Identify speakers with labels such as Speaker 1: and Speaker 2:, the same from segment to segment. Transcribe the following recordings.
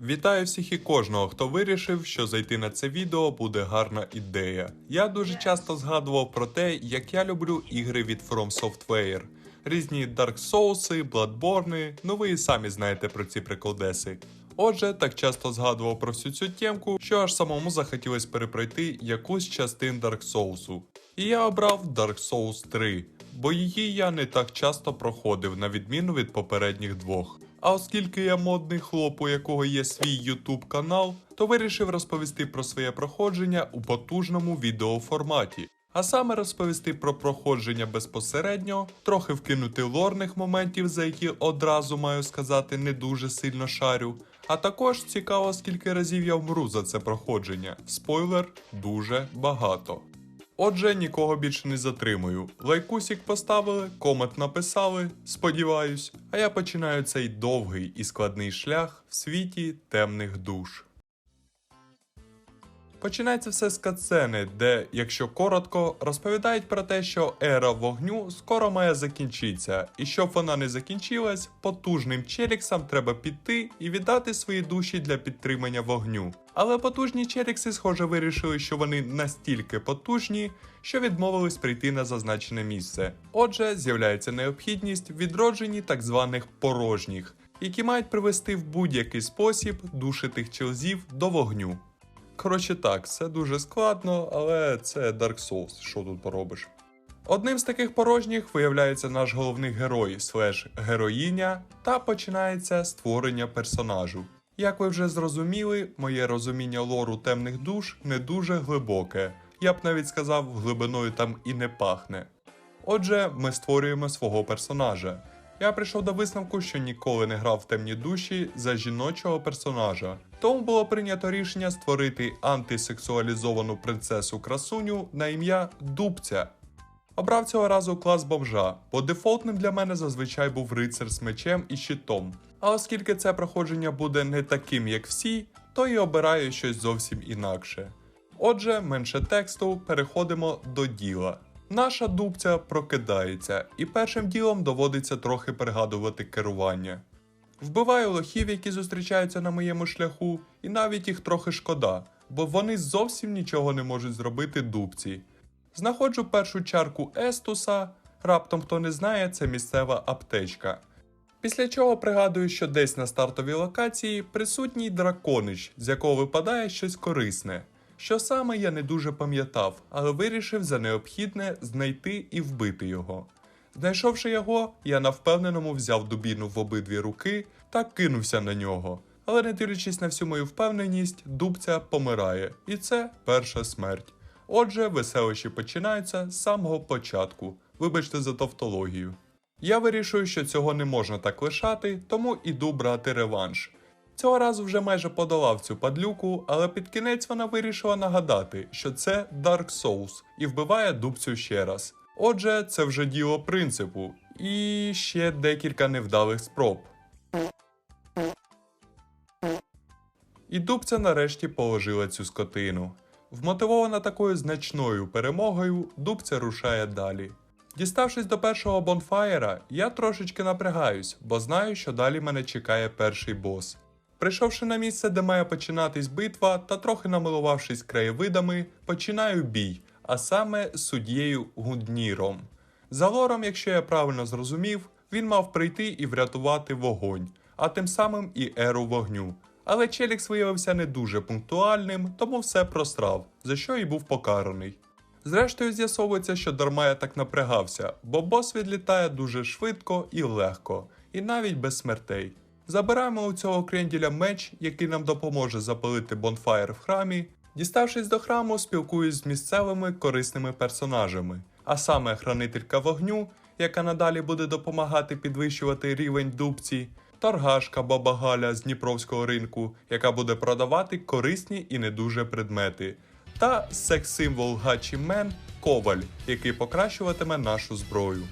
Speaker 1: Вітаю всіх і кожного, хто вирішив, що зайти на це відео буде гарна ідея. Я дуже часто згадував про те, як я люблю ігри від From Software. Різні Dark Souls, Bloodborne, ну ви і самі знаєте про ці приколдеси. Отже, так часто згадував про всю цю тємку, що аж самому захотілося перепройти якусь з частин Dark Souls. І я обрав Dark Souls 3, бо її я не так часто проходив, на відміну від попередніх двох. А оскільки я модний хлоп, у якого є свій YouTube канал, то вирішив розповісти про своє проходження у потужному відеоформаті. А саме розповісти про проходження безпосередньо, трохи вкинути лорних моментів, за які одразу маю сказати не дуже сильно шарю. А також цікаво, скільки разів я вмру за це проходження. Спойлер дуже багато. Отже, нікого більше не затримую. Лайкусік поставили, комент написали, сподіваюсь, а я починаю цей довгий і складний шлях в світі темних душ. Починається все з катсцени, де, якщо коротко, розповідають про те, що ера вогню скоро має закінчитися, і щоб вона не закінчилась, потужним челіксам треба піти і віддати свої душі для підтримання вогню. Але потужні челікси, схоже, вирішили, що вони настільки потужні, що відмовились прийти на зазначене місце. Отже, з'являється необхідність відродженні так званих порожніх, які мають привести в будь-який спосіб душі тих челзів до вогню. Коротше так, все дуже складно, але це Dark Souls, що тут поробиш. Одним з таких порожніх виявляється наш головний герой слеш героїня, та починається створення персонажу. Як ви вже зрозуміли, моє розуміння лору темних душ не дуже глибоке. Я б навіть сказав, глибиною там і не пахне. Отже, ми створюємо свого персонажа. Я прийшов до висновку, що ніколи не грав в темні душі за жіночого персонажа. Тому було прийнято рішення створити антисексуалізовану принцесу красуню на ім'я Дубця. Обрав цього разу клас бомжа, бо дефолтним для мене зазвичай був рицар з мечем і щитом. А оскільки це проходження буде не таким, як всі, то і обираю щось зовсім інакше. Отже, менше тексту, переходимо до діла. Наша дубця прокидається, і першим ділом доводиться трохи пригадувати керування. Вбиваю лохів, які зустрічаються на моєму шляху, і навіть їх трохи шкода, бо вони зовсім нічого не можуть зробити дубці. Знаходжу першу чарку Естуса, раптом хто не знає, це місцева аптечка. Після чого пригадую, що десь на стартовій локації присутній драконич, з якого випадає щось корисне. Що саме я не дуже пам'ятав, але вирішив за необхідне знайти і вбити його. Знайшовши його, я на впевненому взяв дубіну в обидві руки та кинувся на нього. Але не дивлячись на всю мою впевненість, дубця помирає, і це перша смерть. Отже, веселощі починаються з самого початку. Вибачте за тавтологію. Я вирішую, що цього не можна так лишати, тому іду брати реванш. Цього разу вже майже подолав цю падлюку, але під кінець вона вирішила нагадати, що це Dark Souls і вбиває дубцю ще раз. Отже, це вже діло принципу, і ще декілька невдалих спроб. І дубця нарешті положила цю скотину. Вмотивована такою значною перемогою, дубця рушає далі. Діставшись до першого бонфаєра, я трошечки напрягаюсь, бо знаю, що далі мене чекає перший бос. Прийшовши на місце, де має починатись битва, та трохи намилувавшись краєвидами, починаю бій, а саме суддєю Гундніром. За лором, якщо я правильно зрозумів, він мав прийти і врятувати вогонь, а тим самим і еру вогню. Але Челікс виявився не дуже пунктуальним, тому все просрав, за що і був покараний. Зрештою, з'ясовується, що дарма я так напрягався, бо бос відлітає дуже швидко і легко, і навіть без смертей. Забираємо у цього кренділя меч, який нам допоможе запалити бонфаєр в храмі. Діставшись до храму, спілкуюсь з місцевими корисними персонажами, а саме хранителька вогню, яка надалі буде допомагати підвищувати рівень дубці, торгашка Баба Галя з Дніпровського ринку, яка буде продавати корисні і не дуже предмети, та секс-символ Гачі Мен Коваль, який покращуватиме нашу зброю.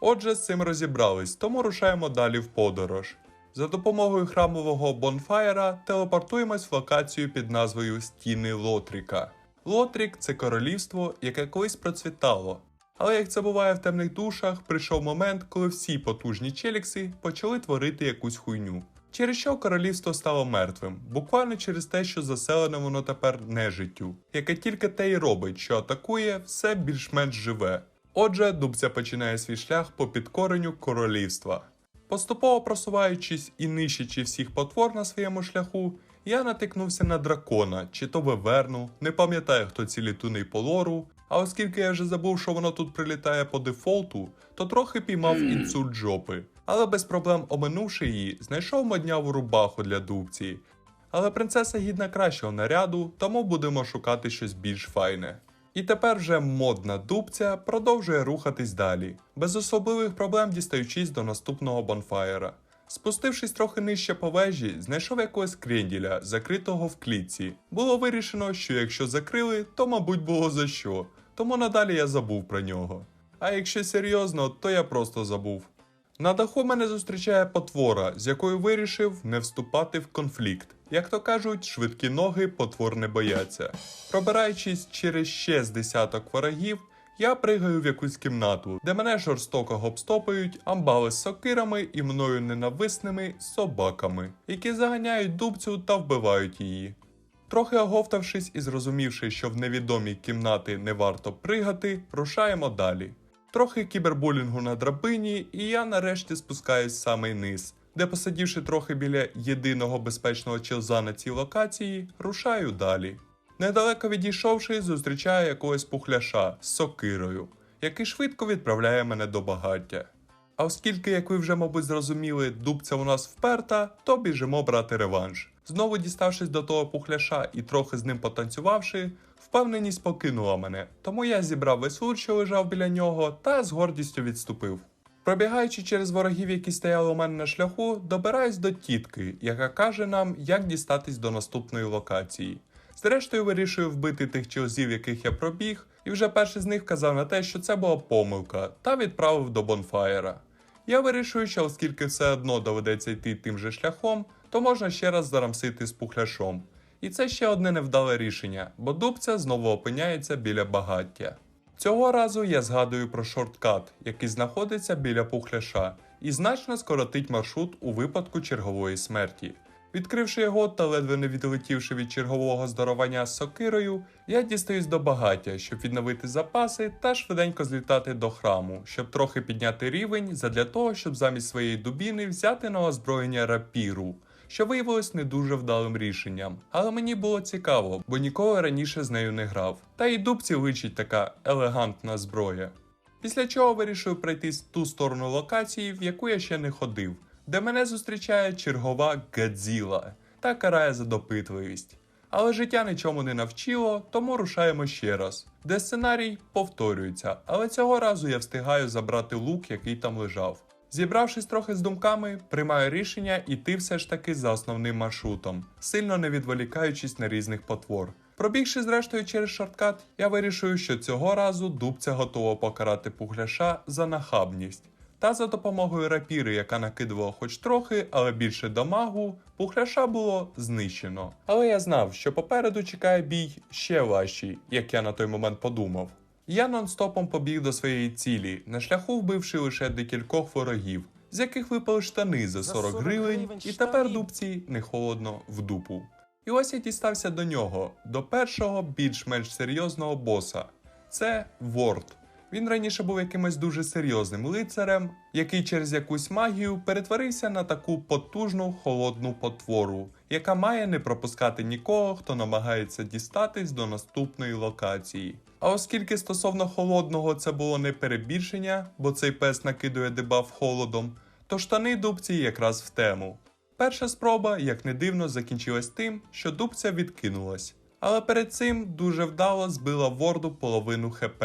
Speaker 1: Отже, з цим розібрались, тому рушаємо далі в подорож. За допомогою храмового бонфаєра телепортуємось в локацію під назвою Стіни Лотріка. Лотрік це королівство, яке колись процвітало. Але як це буває в темних душах, прийшов момент, коли всі потужні челікси почали творити якусь хуйню. через що королівство стало мертвим, буквально через те, що заселене воно тепер нежиттю, яке тільки те й робить, що атакує, все більш-менш живе. Отже, дубця починає свій шлях по підкоренню королівства. Поступово просуваючись і нищачи всіх потвор на своєму шляху, я натикнувся на дракона, чи то виверну, не пам'ятаю, хто ці літуни по лору, а оскільки я вже забув, що воно тут прилітає по дефолту, то трохи піймав інсульт жопи. Але без проблем оминувши її, знайшов модняву рубаху для дубці. Але принцеса гідна кращого наряду, тому будемо шукати щось більш файне. І тепер вже модна дубця продовжує рухатись далі, без особливих проблем дістаючись до наступного бонфаєра. Спустившись трохи нижче по вежі, знайшов якогось кренділя, закритого в клітці. Було вирішено, що якщо закрили, то мабуть було за що, тому надалі я забув про нього. А якщо серйозно, то я просто забув. На даху мене зустрічає потвора, з якою вирішив не вступати в конфлікт. Як то кажуть, швидкі ноги потвор не бояться. Пробираючись через ще з десяток ворогів, я пригаю в якусь кімнату, де мене жорстоко гопстопають амбали з сокирами і мною ненависними собаками, які заганяють дубцю та вбивають її. Трохи оговтавшись і зрозумівши, що в невідомій кімнати не варто пригати, рушаємо далі. Трохи кібербулінгу на драбині, і я нарешті спускаюсь в самий низ, де, посидівши трохи біля єдиного безпечного челза на цій локації, рушаю далі. Недалеко відійшовши, зустрічаю якогось пухляша з сокирою, який швидко відправляє мене до багаття. А оскільки, як ви вже, мабуть, зрозуміли, дубця у нас вперта, то біжимо брати реванш. Знову діставшись до того пухляша і трохи з ним потанцювавши, впевненість покинула мене, тому я зібрав весь лут, що лежав біля нього, та з гордістю відступив. Пробігаючи через ворогів, які стояли у мене на шляху, добираюсь до тітки, яка каже нам, як дістатись до наступної локації. Зрештою, вирішую вбити тих чолзів, яких я пробіг, і вже перший з них вказав на те, що це була помилка, та відправив до бонфаєра. Я вирішую, що оскільки все одно доведеться йти тим же шляхом, то можна ще раз зарамсити з пухляшом. І це ще одне невдале рішення, бо дубця знову опиняється біля багаття. Цього разу я згадую про шорткат, який знаходиться біля пухляша, і значно скоротить маршрут у випадку чергової смерті. Відкривши його та ледве не відлетівши від чергового здоровання з сокирою, я дістаюсь до багаття, щоб відновити запаси та швиденько злітати до храму, щоб трохи підняти рівень задля того, щоб замість своєї дубіни взяти на озброєння рапіру, що виявилось не дуже вдалим рішенням. Але мені було цікаво, бо ніколи раніше з нею не грав. Та й дубці личить така елегантна зброя. Після чого вирішив пройти в ту сторону локації, в яку я ще не ходив, де мене зустрічає чергова Гадзіла та карає за допитливість. Але життя нічому не навчило, тому рушаємо ще раз, де сценарій повторюється, але цього разу я встигаю забрати лук, який там лежав. Зібравшись трохи з думками, приймаю рішення іти все ж таки за основним маршрутом, сильно не відволікаючись на різних потвор. Пробігши зрештою через шорткат, я вирішую, що цього разу дубця готова покарати пугляша за нахабність. Та за допомогою рапіри, яка накидувала хоч трохи, але більше дамагу, пухляша було знищено. Але я знав, що попереду чекає бій ще важчий, як я на той момент подумав. Я нон-стопом побіг до своєї цілі, на шляху вбивши лише декількох ворогів, з яких випали штани за 40 гривень, і тепер дубці не холодно в дупу. І ось я дістався до нього, до першого більш-менш серйозного боса. Це Ворд. Він раніше був якимось дуже серйозним лицарем, який через якусь магію перетворився на таку потужну холодну потвору, яка має не пропускати нікого, хто намагається дістатись до наступної локації. А оскільки стосовно холодного це було не перебільшення, бо цей пес накидує дебаф холодом, то штани дубці якраз в тему. Перша спроба, як не дивно, закінчилась тим, що дубця відкинулась. Але перед цим дуже вдало збила ворду половину ХП.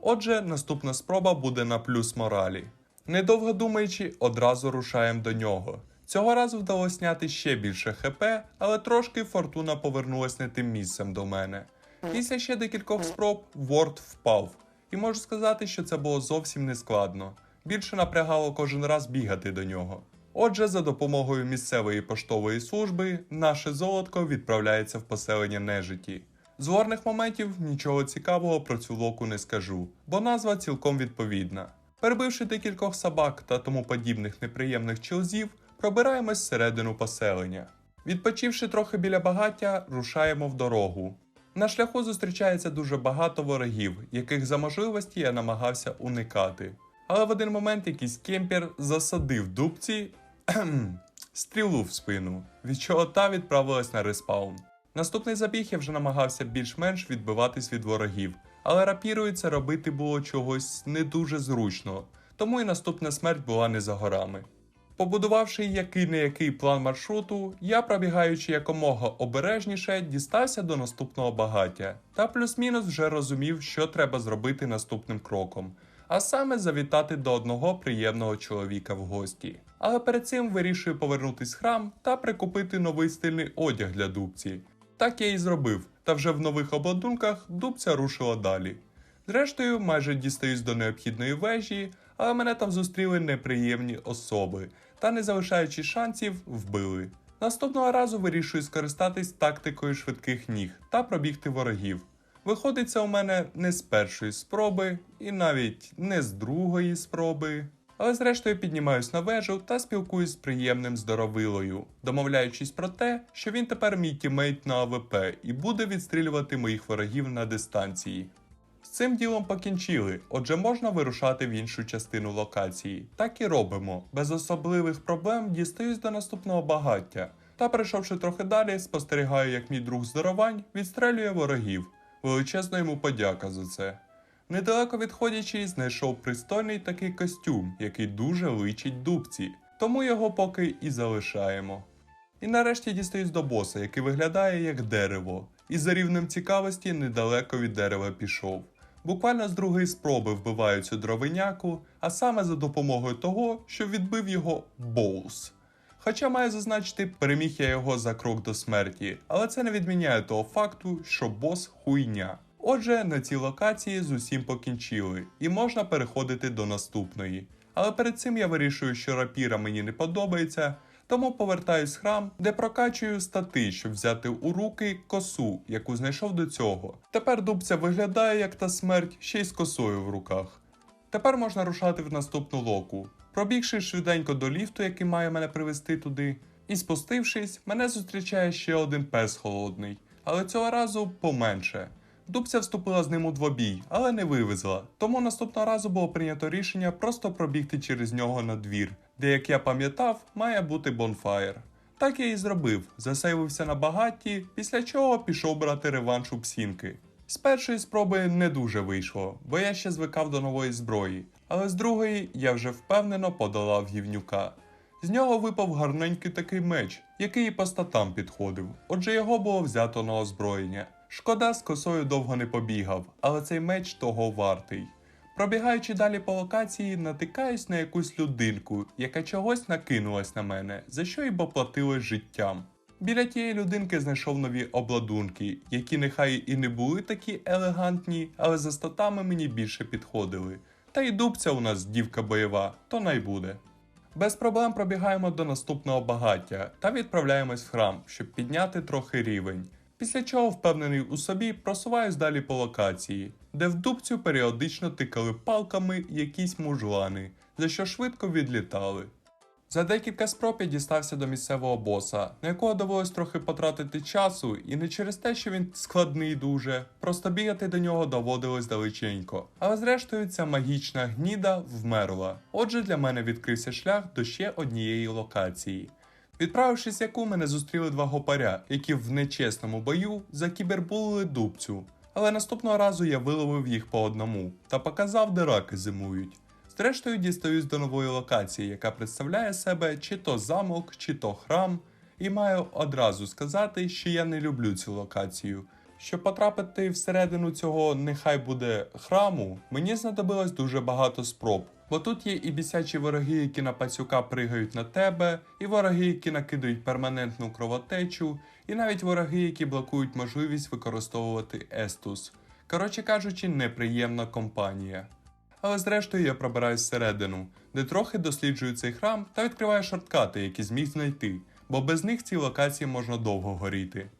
Speaker 1: Отже, наступна спроба буде на плюс моралі. Недовго думаючи, одразу рушаємо до нього. Цього разу вдалося зняти ще більше ХП, але трошки фортуна повернулась не тим місцем до мене. Після ще декількох спроб Ворд впав, і можу сказати, що це було зовсім не складно. Більше напрягало кожен раз бігати до нього. Отже, за допомогою місцевої поштової служби наше золотко відправляється в поселення нежиті. З горних моментів нічого цікавого про цю локу не скажу, бо назва цілком відповідна. Перебивши декількох собак та тому подібних неприємних челзів, пробираємось всередину поселення. Відпочивши трохи біля багаття, рушаємо в дорогу. На шляху зустрічається дуже багато ворогів, яких за можливості я намагався уникати. Але в один момент якийсь кемпер засадив дубці стрілу в спину, від чого та відправилась на респаун. Наступний забіг я вже намагався більш-менш відбиватись від ворогів, але рапірою це робити було чогось не дуже зручно, тому і наступна смерть була не за горами. Побудувавши який не який план маршруту, я, пробігаючи якомога обережніше, дістався до наступного багаття та плюс-мінус вже розумів, що треба зробити наступним кроком, а саме завітати до одного приємного чоловіка в гості. Але перед цим вирішую повернутись в храм та прикупити новий стильний одяг для дубці. Так я і зробив, та вже в нових обладунках дубця рушила далі. Зрештою, майже дістаюсь до необхідної вежі, але мене там зустріли неприємні особи та, не залишаючи шансів, вбили. Наступного разу вирішую скористатись тактикою швидких ніг та пробігти ворогів. Виходить це у мене не з першої спроби, і навіть не з другої спроби. Але зрештою піднімаюсь на вежу та спілкуюсь з приємним здоровилою, домовляючись про те, що він тепер мій тімейт на АВП і буде відстрілювати моїх ворогів на дистанції. З цим ділом покінчили, отже можна вирушати в іншу частину локації. Так і робимо. Без особливих проблем дістаюсь до наступного багаття. Та, прийшовши трохи далі, спостерігаю, як мій друг здоровань відстрелює ворогів. Величезна йому подяка за це. Недалеко відходячи, знайшов пристойний такий костюм, який дуже личить дубці, тому його поки і залишаємо. І нарешті дістаюсь до боса, який виглядає як дерево, і за рівнем цікавості недалеко від дерева пішов. Буквально з другої спроби вбиваю цю дровиняку, а саме за допомогою того, що відбив його боус. Хоча маю зазначити, переміг я його за крок до смерті, але це не відміняє того факту, що бос хуйня. Отже, на цій локації з усім покінчили, і можна переходити до наступної. Але перед цим я вирішую, що рапіра мені не подобається, тому повертаюсь в храм, де прокачую стати, щоб взяти у руки косу, яку знайшов до цього. Тепер дубця виглядає як та смерть ще й з косою в руках. Тепер можна рушати в наступну локу. Пробігши швиденько до ліфту, який має мене привести туди, і спустившись, мене зустрічає ще один пес холодний, але цього разу поменше. Дубця вступила з ним у двобій, але не вивезла. Тому наступного разу було прийнято рішення просто пробігти через нього на двір, де, як я пам'ятав, має бути бонфаєр. Так я і зробив, засейвився на багатті, після чого пішов брати реванш у псінки. З першої спроби не дуже вийшло, бо я ще звикав до нової зброї, але з другої я вже впевнено подолав гівнюка. З нього випав гарненький такий меч, який і по статам підходив, отже його було взято на озброєння. Шкода, з косою довго не побігав, але цей меч того вартий. Пробігаючи далі по локації, натикаюсь на якусь людинку, яка чогось накинулась на мене, за що й поплатилось життям. Біля тієї людинки знайшов нові обладунки, які нехай і не були такі елегантні, але за статами мені більше підходили. Та й дубця у нас дівка бойова, то най буде. Без проблем пробігаємо до наступного багаття та відправляємось в храм, щоб підняти трохи рівень. Після чого, впевнений у собі, просуваюсь далі по локації, де в дубцю періодично тикали палками якісь мужлани, за що швидко відлітали. За декілька спроб я дістався до місцевого боса, на якого довелось трохи потратити часу, і не через те, що він складний дуже, просто бігати до нього доводилось далеченько. Але зрештою ця магічна гніда вмерла. Отже, для мене відкрився шлях до ще однієї локації. Відправившись яку, мене зустріли два гопаря, які в нечесному бою закібербулили дубцю. Але наступного разу я виловив їх по одному та показав, де раки зимують. Зрештою, дістаюсь до нової локації, яка представляє себе чи то замок, чи то храм, і маю одразу сказати, що я не люблю цю локацію. Щоб потрапити всередину цього нехай буде храму, мені знадобилось дуже багато спроб. Бо тут є і бісячі вороги, які на пацюка пригають на тебе, і вороги, які накидають перманентну кровотечу, і навіть вороги, які блокують можливість використовувати естус. Коротше кажучи, неприємна компанія. Але зрештою я пробираюсь всередину, де трохи досліджую цей храм та відкриваю шорткати, які зміг знайти, бо без них в цій локації можна довго горіти.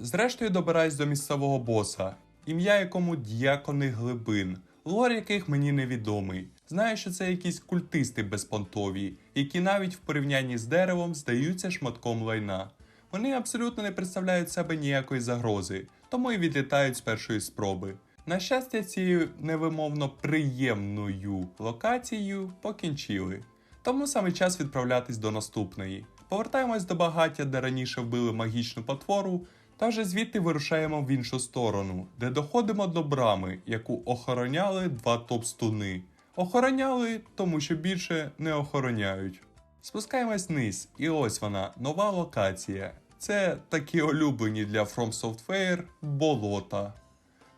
Speaker 1: Зрештою добираюсь до місцевого боса, ім'я якому діякони глибин, лор яких мені невідомий. Знаю, що це якісь культисти безпонтові, які навіть в порівнянні з деревом здаються шматком лайна. Вони абсолютно не представляють себе ніякої загрози, тому і відлітають з першої спроби. На щастя, цією невимовно приємною локацією покінчили. Тому саме час відправлятись до наступної. Повертаємось до багаття, де раніше вбили магічну потвору, та вже звідти вирушаємо в іншу сторону, де доходимо до брами, яку охороняли два топстуни. Охороняли, тому що більше не охороняють. Спускаємось вниз, і ось вона, нова локація. Це такі улюблені для From Software болота.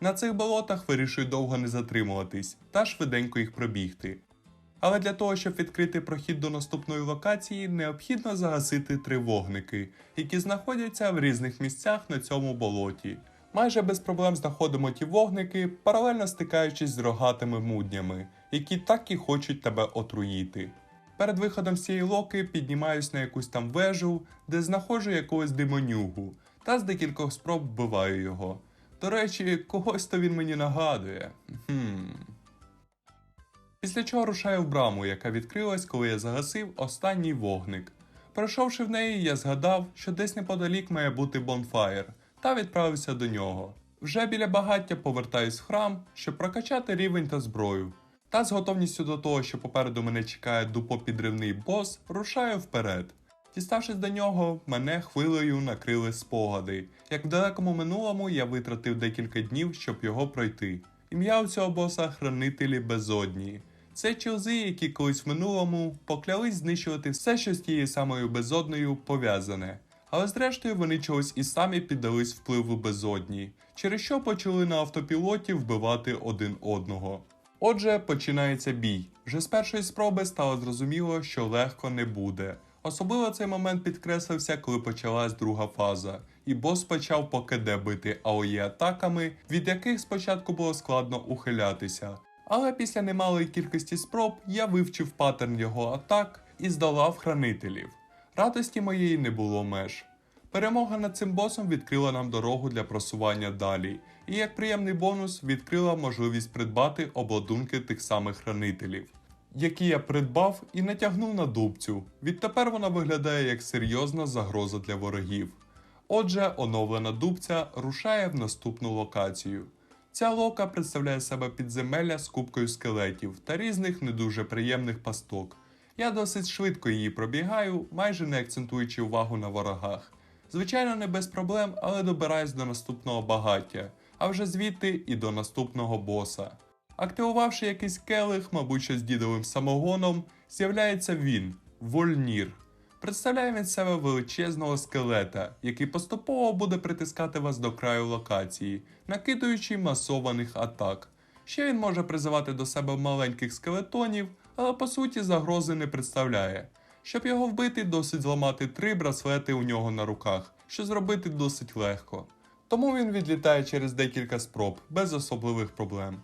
Speaker 1: На цих болотах вирішую довго не затримуватись та швиденько їх пробігти. Але для того, щоб відкрити прохід до наступної локації, необхідно загасити три вогники, які знаходяться в різних місцях на цьому болоті. Майже без проблем знаходимо ті вогники, паралельно стикаючись з рогатими муднями, які так і хочуть тебе отруїти. Перед виходом з цієї локи піднімаюсь на якусь там вежу, де знаходжу якогось демонюгу, та з декількох спроб вбиваю його. До речі, когось то він мені нагадує. Хм. Після чого рушаю в браму, яка відкрилась, коли я загасив останній вогник. Пройшовши в неї, я згадав, що десь неподалік має бути бонфаєр, та відправився до нього. Вже біля багаття повертаюсь в храм, щоб прокачати рівень та зброю. Та з готовністю до того, що попереду мене чекає дупопідривний бос, рушаю вперед. Діставшись до нього, мене хвилею накрили спогади. Як в далекому минулому я витратив декілька днів, щоб його пройти. Ім'я у цього боса хранителі безодні. Це чілзи, які колись в минулому поклялись знищувати все, що з тією самою безодною пов'язане. Але зрештою вони чогось і самі піддались впливу безодні, через що почали на автопілоті вбивати один одного. Отже, починається бій. Вже з першої спроби стало зрозуміло, що легко не буде. Особливо цей момент підкреслився, коли почалась друга фаза, і бос почав по бити АОЄ атаками, від яких спочатку було складно ухилятися. Але після немалої кількості спроб я вивчив паттерн його атак і здолав хранителів. Радості моєї не було меж. Перемога над цим босом відкрила нам дорогу для просування далі, і як приємний бонус відкрила можливість придбати обладунки тих самих хранителів, які я придбав і натягнув на дубцю. Відтепер вона виглядає як серйозна загроза для ворогів. Отже, оновлена дубця рушає в наступну локацію. Ця лока представляє себе підземелля з кубкою скелетів та різних не дуже приємних пасток. Я досить швидко її пробігаю, майже не акцентуючи увагу на ворогах. Звичайно, не без проблем, але добираюсь до наступного багаття, а вже звідти і до наступного боса. Активувавши якийсь келих, мабуть, що з дідовим самогоном, з'являється він Вольнір. Представляє від себе величезного скелета, який поступово буде притискати вас до краю локації, накидуючи масованих атак. Ще він може призивати до себе маленьких скелетонів, але по суті загрози не представляє. Щоб його вбити, досить зламати три браслети у нього на руках, що зробити досить легко. Тому він відлітає через декілька спроб, без особливих проблем.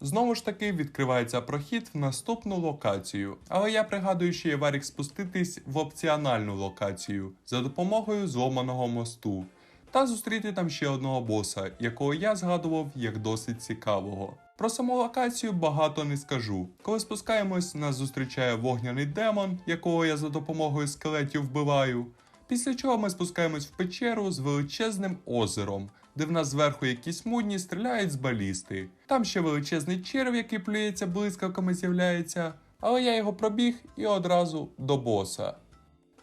Speaker 1: Знову ж таки відкривається прохід в наступну локацію, але я пригадую, що є варік спуститись в опціональну локацію за допомогою зломаного мосту та зустріти там ще одного боса, якого я згадував як досить цікавого. Про саму локацію багато не скажу. Коли спускаємось, нас зустрічає вогняний демон, якого я за допомогою скелетів вбиваю. Після чого ми спускаємось в печеру з величезним озером, де в нас зверху якісь мудні стріляють з балісти. Там ще величезний черв, який плюється блискавками, з'являється, але я його пробіг і одразу до боса.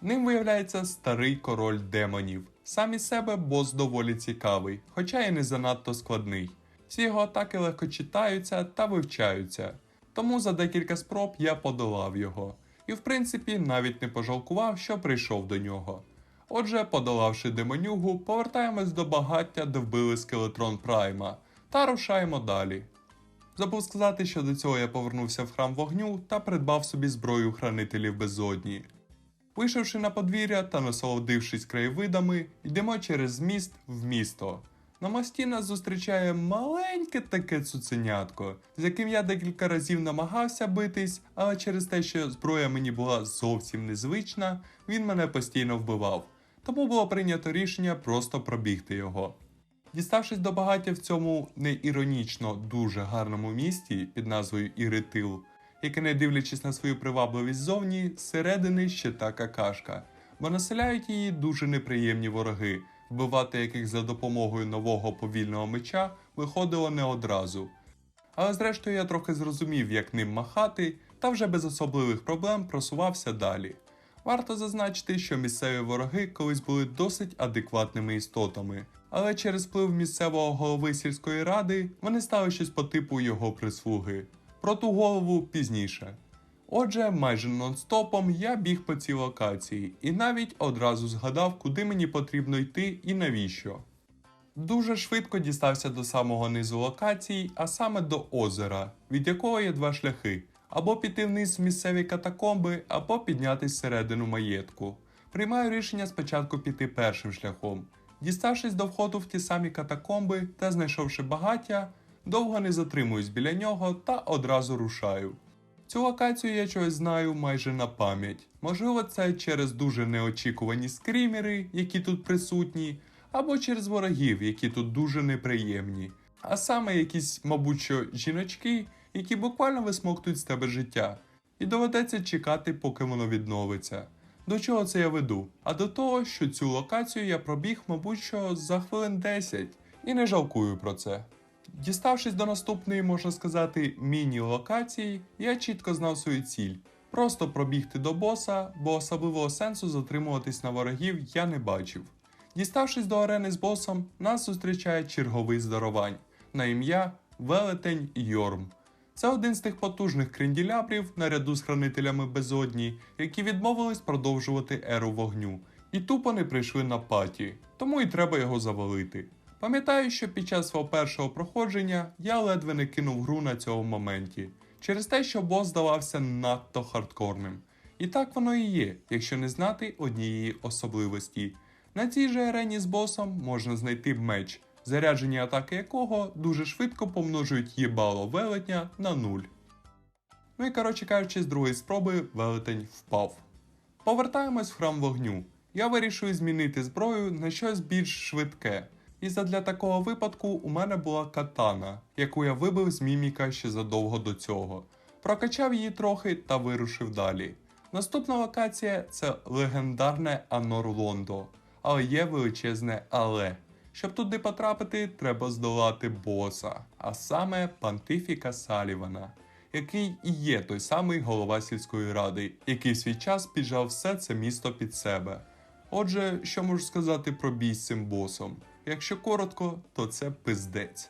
Speaker 1: Ним виявляється старий король демонів. Сам із себе бос доволі цікавий, хоча і не занадто складний. Всі його атаки легко читаються та вивчаються. Тому за декілька спроб я подолав його. І в принципі навіть не пожалкував, що прийшов до нього. Отже, подолавши демонюгу, повертаємось до багаття, де вбили скелетрон Прайма, та рушаємо далі. Забув сказати, що до цього я повернувся в храм вогню та придбав собі зброю хранителів безодні. Вийшовши на подвір'я та насолодившись краєвидами, йдемо через міст в місто. На мості нас зустрічає маленьке таке цуценятко, з яким я декілька разів намагався битись, але через те, що зброя мені була зовсім незвична, він мене постійно вбивав. Тому було прийнято рішення просто пробігти його. Діставшись до багаття в цьому неіронічно дуже гарному місті під назвою Іритил, яке, не дивлячись на свою привабливість зовні, зсередини ще та какашка, бо населяють її дуже неприємні вороги, вбивати яких за допомогою нового повільного меча виходило не одразу. Але зрештою я трохи зрозумів, як ним махати, та вже без особливих проблем просувався далі. Варто зазначити, що місцеві вороги колись були досить адекватними істотами, але через вплив місцевого голови сільської ради вони стали щось по типу його прислуги. Про ту голову пізніше. Отже, майже нон-стопом я біг по цій локації і навіть одразу згадав, куди мені потрібно йти і навіщо. Дуже швидко дістався до самого низу локації, а саме до озера, від якого є два шляхи: або піти вниз в місцеві катакомби, або піднятись всередину маєтку. Приймаю рішення спочатку піти першим шляхом. Діставшись до входу в ті самі катакомби та знайшовши багаття, довго не затримуюсь біля нього та одразу рушаю. Цю локацію я чогось знаю майже на пам'ять. Можливо, це через дуже неочікувані скрімери, які тут присутні, або через ворогів, які тут дуже неприємні. А саме якісь, мабуть, що жіночки, які буквально висмоктують з тебе життя, і доведеться чекати, поки воно відновиться. До чого це я веду? А до того, що цю локацію я пробіг, мабуть, що за хвилин 10, і не жалкую про це. Діставшись до наступної, можна сказати, міні-локації, я чітко знав свою ціль. Просто пробігти до боса, бо особливого сенсу затримуватись на ворогів я не бачив. Діставшись до арени з босом, нас зустрічає черговий здарувань на ім'я Велетень Йорм. Це один з тих потужних кренділябрів наряду з хранителями безодні, які відмовились продовжувати еру вогню, і тупо не прийшли на паті, тому і треба його завалити. Пам'ятаю, що під час свого першого проходження я ледве не кинув гру на цьому моменті, через те, що бос здавався надто хардкорним. І так воно і є, якщо не знати однієї особливості. На цій же арені з босом можна знайти меч, заряджені атаки якого дуже швидко помножують їбало велетня на нуль. Ну і коротше кажучи, з другої спроби велетень впав. Повертаємось в храм вогню. Я вирішую змінити зброю на щось більш швидке. І задля такого випадку у мене була катана, яку я вибив з міміка ще задовго до цього. Прокачав її трохи та вирушив далі. Наступна локація це легендарне Анор Лондо, але є величезне але. Щоб туди потрапити, треба здолати боса, а саме Пантифіка Салівана, який і є той самий голова сільської ради, який в свій час піджав все це місто під себе. Отже, що можу сказати про бій з цим босом? Якщо коротко, то це пиздець.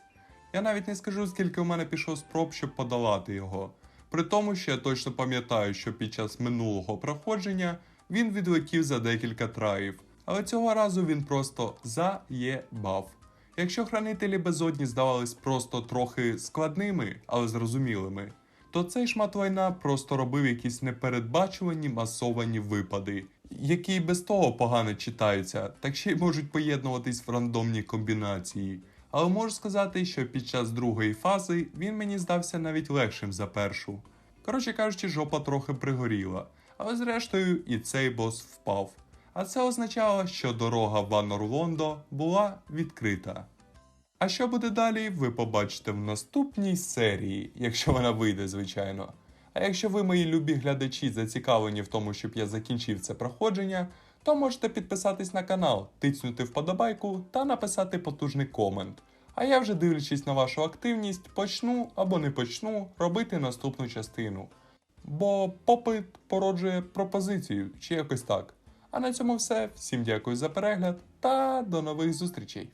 Speaker 1: Я навіть не скажу, скільки у мене пішов спроб, щоб подолати його. При тому, що я точно пам'ятаю, що під час минулого проходження він відлетів за декілька траїв, але цього разу він просто заєбав. Якщо хранителі безодні здавались просто трохи складними, але зрозумілими, то цей шмат лайна просто робив якісь непередбачувані масовані випади, які й без того погано читаються, так ще й можуть поєднуватись в рандомні комбінації. Але можу сказати, що під час другої фази він мені здався навіть легшим за першу. Коротше кажучи, жопа трохи пригоріла, але зрештою і цей бос впав. А це означало, що дорога в Анор-Лондо була відкрита. А що буде далі, ви побачите в наступній серії, якщо вона вийде, звичайно. А якщо ви, мої любі глядачі, зацікавлені в тому, щоб я закінчив це проходження, то можете підписатись на канал, тицнути вподобайку та написати потужний комент. А я вже дивлячись на вашу активність, почну або не почну робити наступну частину. Бо попит породжує пропозицію, чи якось так. А на цьому все. Всім дякую за перегляд та до нових зустрічей.